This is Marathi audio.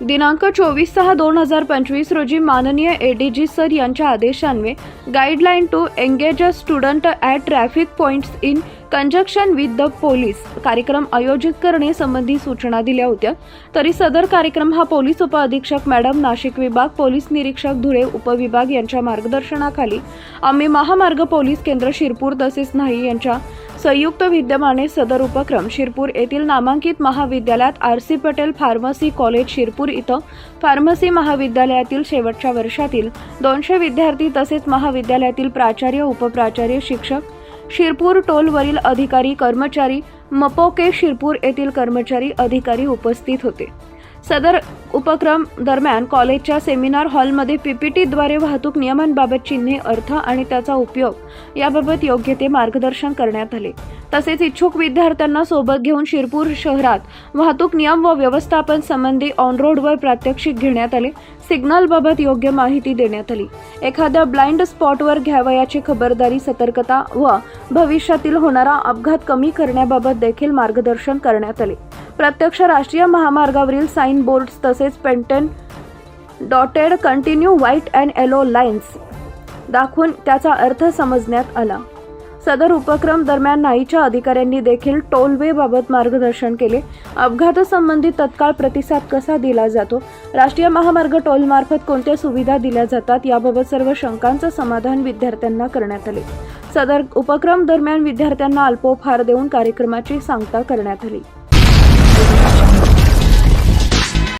दिनांक चोवीस सहा दोन हजार पंचवीस रोजी माननीय ए डी जी सर यांच्या आदेशान्वे guideline to engage a student at traffic points in conjunction with the police कार्यक्रम आयोजित करणे संबंधी सूचना दिल्या होत्या. तरी सदर कार्यक्रम हा पोलीस उपअधीक्षक मॅडम नाशिक विभाग पोलीस निरीक्षक धुळे उपविभाग यांच्या मार्गदर्शनाखाली आम्ही महामार्ग पोलीस केंद्र शिरपूर तसेच नाही यांच्या संयुक्त विद्यमाने सदर उपक्रम शिरपूर येथील नामांकित महाविद्यालयात R C Patel pharmacy college Shirpur इथं फार्मसी महाविद्यालयातील शेवटच्या वर्षातील दोनशे विद्यार्थी तसेच महाविद्यालयातील प्राचार्य उपप्राचार्य शिक्षक शिरपूर टोलवरील अधिकारी कर्मचारी मपोके शिरपूर येथील कर्मचारी अधिकारी उपस्थित होते. सदर उपक्रम दरम्यान कॉलेजच्या सेमिनार हॉलमध्ये पीपीटीद्वारे वाहतूक नियमांबाबत चिन्हे अर्थ आणि त्याचा उपयोग याबाबत योग्य ते मार्गदर्शन करण्यात आले. तसेच इच्छुक विद्यार्थ्यांना सोबत घेऊन शिरपूर शहरात वाहतूक नियम व व्यवस्थापन संबंधी ऑन रोडवर प्रात्यक्षिक घेण्यात आले. सिग्नलबाबत योग्य माहिती देण्यात आली. एखाद्या ब्लाइंड स्पॉटवर घ्यावयाची खबरदारी सतर्कता व भविष्यातील होणारा अपघात कमी करण्याबाबत देखील मार्गदर्शन करण्यात आले. प्रत्यक्ष राष्ट्रीय महामार्गावरील साईन बोर्ड्स तसेच painted dotted continue white and yellow lines दाखवून त्याचा अर्थ समजण्यात आला. सदर उपक्रम दरम्यान नाईच्या अधिकाऱ्यांनी देखील टोलवे बाबत मार्गदर्शन केले. अपघातासंबंधी तत्काळ प्रतिसाद कसा दिला जातो? राष्ट्रीय महामार्ग टोलमार्फत कोणत्या सुविधा दिल्या जातात? याबाबत सर्व शंकांचं समाधान विद्यार्थ्यांना करण्यात आले. सदर उपक्रम दरम्यान विद्यार्थ्यांना अल्पोपहार देऊन कार्यक्रमाची सांगता करण्यात आली. Thank you.